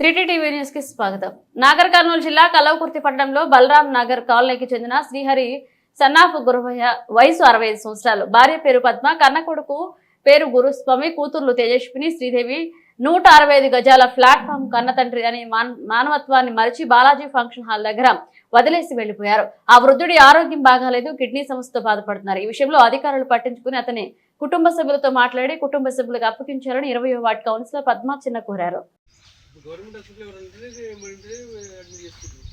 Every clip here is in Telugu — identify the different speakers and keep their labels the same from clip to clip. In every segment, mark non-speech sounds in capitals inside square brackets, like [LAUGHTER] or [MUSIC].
Speaker 1: త్రీటీ టీవీ న్యూస్కి స్వాగతం. నాగర్ కర్నూలు జిల్లా కలవకుర్తి పట్టణంలో బలరాం నగర్ కాలనీకి చెందిన శ్రీహరి సన్నాఫ్ గురువయ్య వయసు అరవై ఐదు సంవత్సరాలు. భార్య పేరు పద్మ కన్న కొడుకు పేరు గురుస్వామి కూతుర్లు తేజస్విని శ్రీదేవి నూట అరవై ఐదు గజాల ప్లాట్ఫామ్ కన్న తండ్రి అని మానవత్వాన్ని మరిచి బాలాజీ ఫంక్షన్ హాల్ దగ్గర వదిలేసి వెళ్ళిపోయారు ఆ వృద్ధుడి ఆరోగ్యం బాగాలేదు కిడ్నీ సమస్యతో బాధపడుతున్నారు. ఈ విషయంలో అధికారులు పట్టించుకుని అతని కుటుంబ సభ్యులతో మాట్లాడి కుటుంబ సభ్యులకు అప్పగించారని ఇరవై వార్డు కౌన్సిలర్ పద్మ చిన్న కోరారు.
Speaker 2: గవర్నమెంట్ హాస్పిటల్ ఎవరంటే ఏమంటే అడ్మిట్ చేసుకుంటారు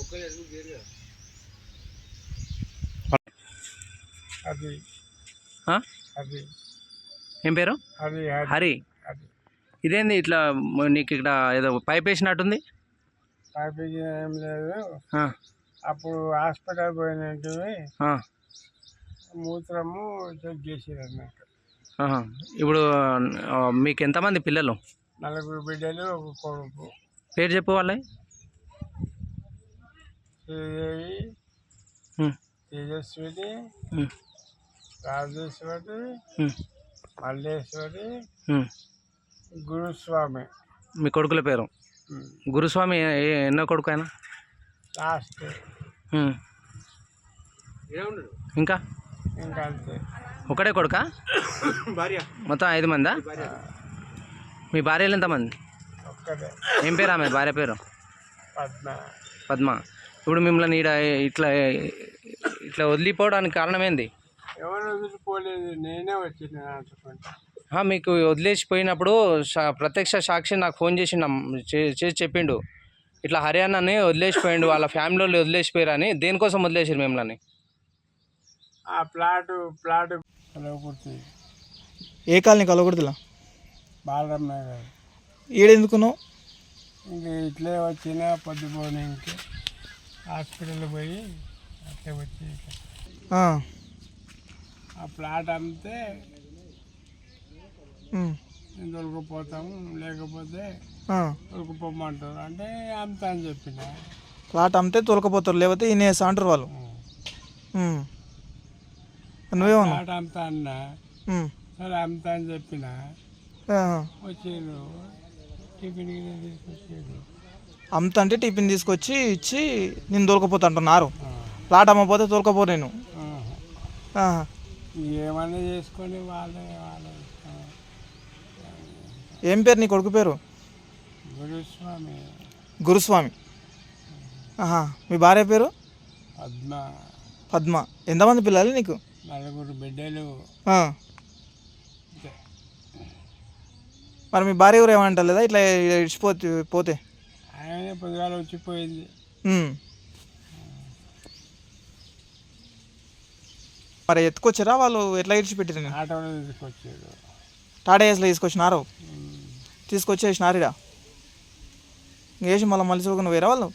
Speaker 2: ఒక్కరు అడ్మిట్ చేయరు కదా
Speaker 3: అది.
Speaker 4: ఆ?
Speaker 3: అది.
Speaker 4: ఏం పేరు? హరి. ఇదేంది ఇట్లా నీకు ఇక్కడ ఏదో పైప్ వేసినట్టుంది
Speaker 3: పాపింగ్ ఏం లేదు.
Speaker 4: ఆ,
Speaker 3: అప్పుడు హాస్పిటల్ పోయినట్టు
Speaker 4: ఆ,
Speaker 3: మూత్రము చెక్ అన్నట్టు
Speaker 4: ఆహా. ఇప్పుడు మీకు ఎంతమంది పిల్లలు?
Speaker 3: నలుగురు బిడ్డలు ఒక కొడుకు.
Speaker 4: పేరు చెప్పు వాళ్ళే
Speaker 3: శ్రీదేవి తేజస్విని రాజేశ్వరి మల్లేశ్వరి. గురుస్వామి.
Speaker 4: మీ కొడుకుల పేరు. గురుస్వామి ఎన్నో కొడుకు ఆయన?
Speaker 3: లాస్ట్.
Speaker 4: ఇంకా?
Speaker 3: ఇంకా అంతే.
Speaker 4: ఒకడే కొడుకా? [COUGHS]
Speaker 2: భార్య.
Speaker 4: మొత్తం ఐదు మందా? మీ భార్యలు ఎంతమంది?
Speaker 3: ఒక్కటే.
Speaker 4: ఏం పేరు ఆమె? భార్య పేరు?
Speaker 3: పద్మ.
Speaker 4: పద్మ. ఇప్పుడు మిమ్మల్ని ఈడ ఇట్లా ఇట్లా వదిలిపోవడానికి కారణం ఏంది?
Speaker 3: ఎవరు వదిలిపోలేదు నేనే వచ్చిన అనుకుంటా
Speaker 4: ఆ, మీకు వదిలేసిపోయినప్పుడు ప్రత్యక్ష సాక్షి నాకు ఫోన్ చేసి చేసి చెప్పిండు. ఇట్లా హర్యానాని వదిలేసిపోయిండు వాళ్ళ ఫ్యామిలీ వాళ్ళు వదిలేసిపోయారని దేనికోసం వదిలేసారు మిమ్మల్ని?
Speaker 3: ఆ ప్లాట్.
Speaker 5: ఏ కాలనీ కలవకూడదులా?
Speaker 3: బాలరామ్ నగర్
Speaker 5: ఈడెందుకున్నావు?
Speaker 3: ఇంక ఇట్లే వచ్చిన పొద్దుపోనికి హాస్పిటల్ పోయి అట్లే వచ్చి.
Speaker 5: ఆ,
Speaker 3: ఆ ప్లాట్ అమ్మితే
Speaker 5: ఉమ్,
Speaker 3: నేను దొరికిపోతాము లేకపోతే
Speaker 5: ఆ.
Speaker 3: దొరికిపోమంటారు అంటే అమ్ముతా అని చెప్పిన.
Speaker 5: ప్లాట్ అమ్మితే తొలకపోతారు లేకపోతే ఈయన అంటారు వాళ్ళు. ఉమ్. నువ్వేమన్నా
Speaker 3: ప్లాట్ అమ్ముతా అన్న.
Speaker 5: ఉమ్,
Speaker 3: సరే అమ్ముతా అని చెప్పిన.
Speaker 5: ఆ.
Speaker 3: వచ్చారు టిఫిన్
Speaker 5: అమ్ముతా అంటే టిఫిన్ తీసుకొచ్చి ఇచ్చి నేను తోలకపోతా అంటున్నారు. ప్లాట్ అమ్మపోతే తోలకపోరు నేను.
Speaker 3: ఏమన్నా చేసుకొని వాళ్ళే వాళ్ళే.
Speaker 5: ఏం పేరు నీ కొడుకు పేరు?
Speaker 3: గురుస్వామి.
Speaker 5: గురుస్వామి. ఆహా. మీ భార్య పేరు?
Speaker 3: పద్మ.
Speaker 5: పద్మ. ఎంతమంది పిల్లలు నీకు?
Speaker 3: నలుగురు బిడ్డలు
Speaker 5: ఆ. మరి మీ భార్య ఎవరు ఏమంటారు లేదా? ఇట్లా ఇడిచిపోతే పోతే?
Speaker 3: ఆయన పొద్దుగాల వచ్చిపోయింది.
Speaker 5: మరి ఎత్తుకొచ్చారా వాళ్ళు? ఎట్లా ఇడిచిపెట్టారు
Speaker 3: ఆటోలో తీసుకొచ్చాడు
Speaker 5: టాటా ఏస్లో తీసుకొచ్చినారు? తీసుకొచ్చి వేసినారు వేసి మళ్ళీ మళ్ళీ చూడకుండా వేరే వాళ్ళు.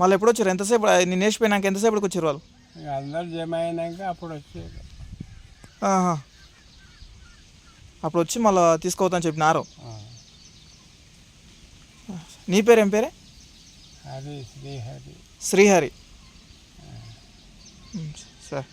Speaker 5: మళ్ళీ ఎప్పుడు వచ్చారు? ఎంతసేపు నేను వేసిపోయినాక ఎంతసేపటికి వచ్చారు వాళ్ళు?
Speaker 3: అందరు జమ అయినాక అప్పుడు వచ్చాడు
Speaker 5: ఆహా. అప్పుడు వచ్చి మళ్ళీ తీసుకోవద్దని చెప్పినారు. నీ పేరేం పేరే?
Speaker 3: శ్రీహరి.
Speaker 5: శ్రీహరి. సార్.